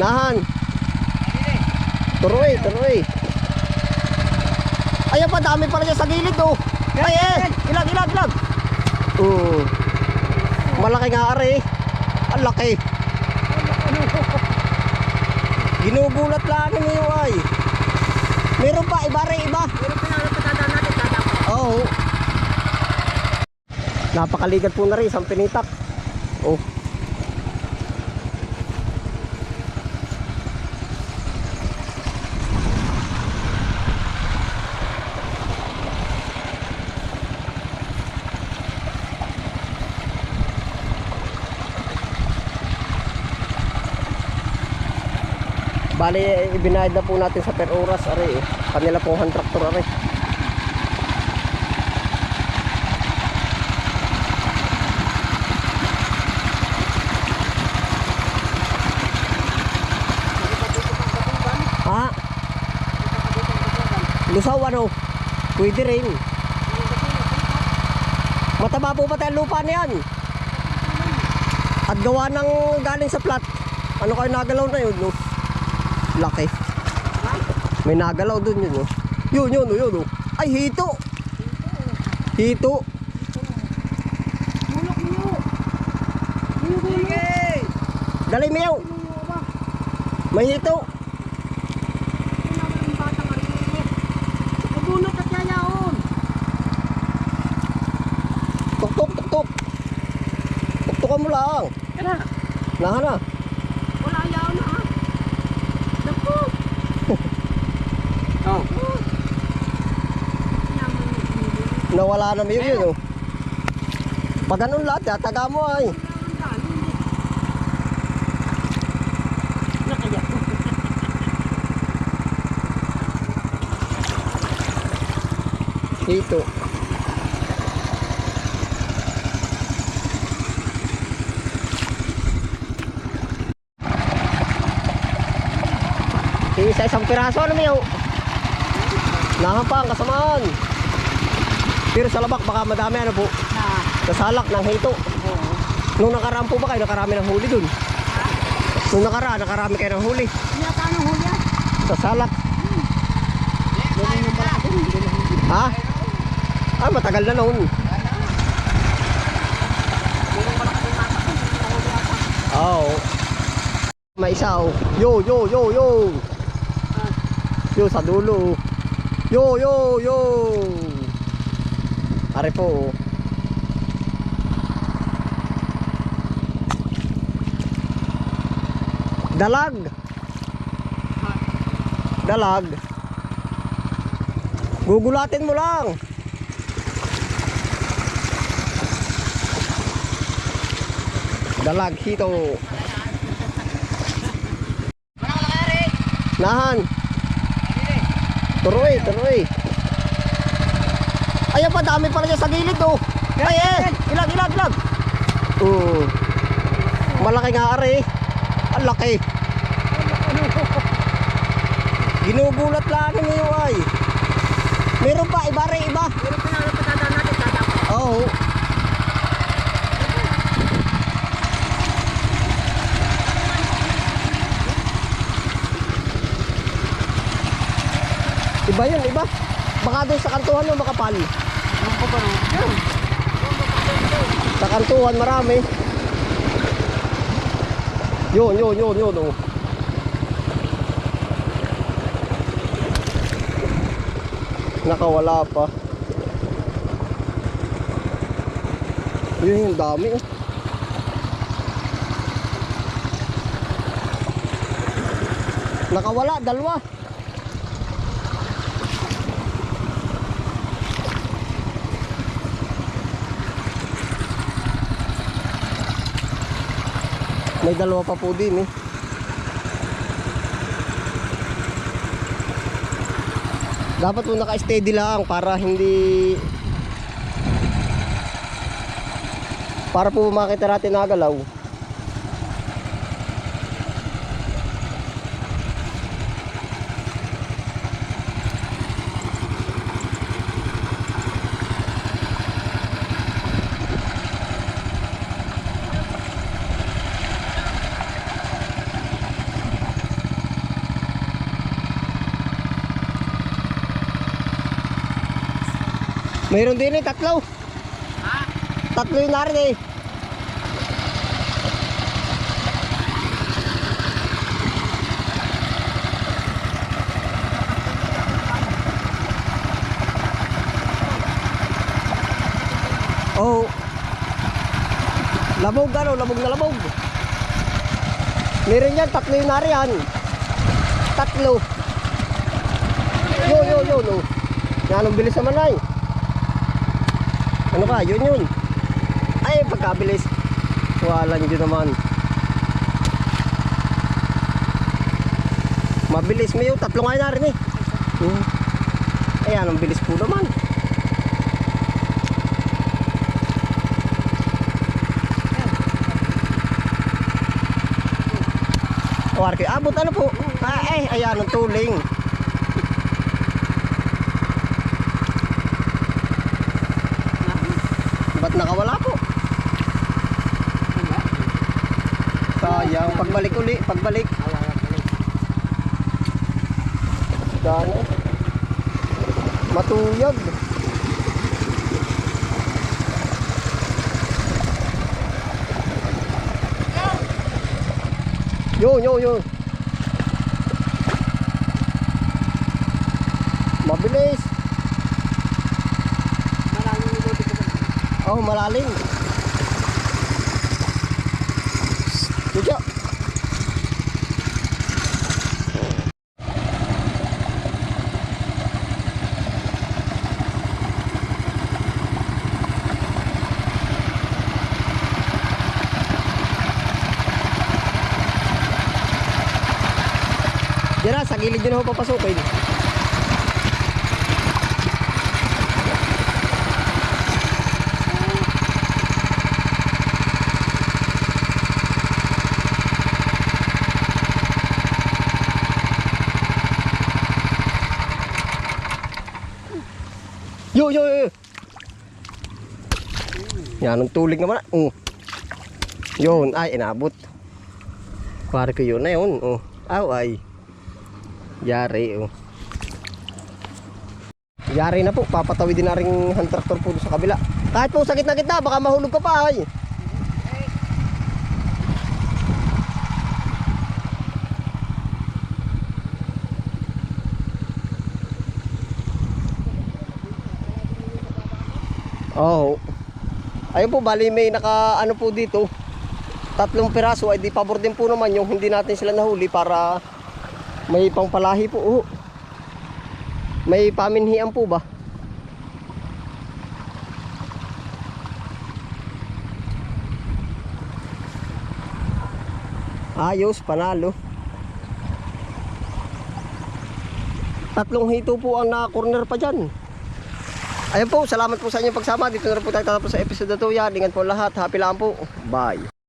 Nahan. Turoy, turoy. Ayan pa, dami pala dyan sa gilid oh. Ay eh, ilag, ilag, ilag. Oo. Malaki nga are eh. Ang laki. Ginugulat lang niyo ay. Meron pa, iba rin, iba. Pero pinapatadaan natin, tatapak. Oo. Napakaligat po na rin, isang pinitak. Oh. Bali, ibinayad na po natin sa per oras, are, eh. Kanila pong hand tractor, are. Ha? Lusaw ano? Pwede rin. Mataba po ba tayo lupa na yan? At gawa ng galing sa plat. Ano kayo nagalaw na yun, no? Laki. May nagalaw dun yun, no? Yun, yun, oh, yun, oh. Ay, hito! Hito! Mulok niyo. Niyo, niyo. Dali, ba? May hito! Pabunot at yayaon. Tuk-tuk, tuk-tuk! Tuktukan mo lang. Kaya, Nahan na. wala yaon na ha. Naku. Oh. Kailangan ng hindi. Nawala na Mew yun, oh. Pag ganun lahat, tataga mo ay. Kailangan dali. Nakaya. Hito. Isa isang piraso ano Mew? Nahan pa ang kasamaan. Pero sa labak baka madami ano po. Na. Nasalak ng hito. Oo. Nung nakaraan po ba kayo nakarami ng huli dun? Nung nakaraan, nakarami kayo ng huli. Yata ng huli ah. Sa salak. Ako. Hindi na. Ha? Ah, matagal na noon. Nata. Oo. May isa oh. Yo, yo, yo, yo. Yo, sa dulo. oh. Yo, yo, yo. Are po. oh. Dalag. Dalag. Gugulatin mo lang. Dalag hito. Nahan. Turoy, turoy. Ayan pa, dami pala dyan sa gilid oh. Ay eh, ilag, ilag, ilag. Oo. Malaki nga are eh. Ang laki. Ginugulat lang niyo ay. Meron pa, iba rin, iba. Pero pinapatadaan natin, tatapak. Oo. Iba yun, iba. Baka doon sa kantuhan mo makapal. Ano ko ba. Sa kantuhan marami. Yun, yun, yun, yun. Oh. Nakawala pa. Yun yung dami. Oh. Nakawala, dalawa. May dalawa pa po din eh. Dapat po naka-steady lang para hindi para po makita natin nagalaw. Mayroon din eh, tatlo. Tatlo yung narin eh. Oh. Labog ano, labog na labog. Meron yan, tatlo yung nariyan. Tatlo. Yo, yo, yo, no. Yan, ang bilis naman ay. Ano ka, yun yun. Ay, pagkabilis. Wala nyo naman. Mabilis mo yun, tatlo nga yun narin eh. Hmm. Ayan, ang bilis po naman. O, Arki, abot ano po? Ah, eh, ayan, ang tuling. Ba't nakawala po? Sayang, pagbalik uli, pagbalik. Dano. Matuyag. Yun, yun, yun. Mabilis. Na. Oh, malalim. Diyo. Diyan na, sa gilid nyo na ho papasukin. Yo, yo, yo. Yan, ang tulig naman. Oh. Yun, ay, inabot. Pare ko yun na yun. Oh. Aw, ay. Yari, oh. Yari na po, papatawid din na rin hand tractor po sa kabila. Kahit po sa gitna-gitna, baka mahulog ka pa ay. Oo. Ayun po, bali may naka ano po dito. Tatlong piraso ay di pabor din po naman yung hindi natin sila nahuli para may pangpalahi po. Oh. May paminhian po ba? Ayos, panalo. Tatlong hito po ang naka-corner pa dyan. Ayun po, salamat po sa inyong pagsama. Dito na po tayo tatapos sa episode na to. Yan, ingat po lahat. Happy lang po. Bye.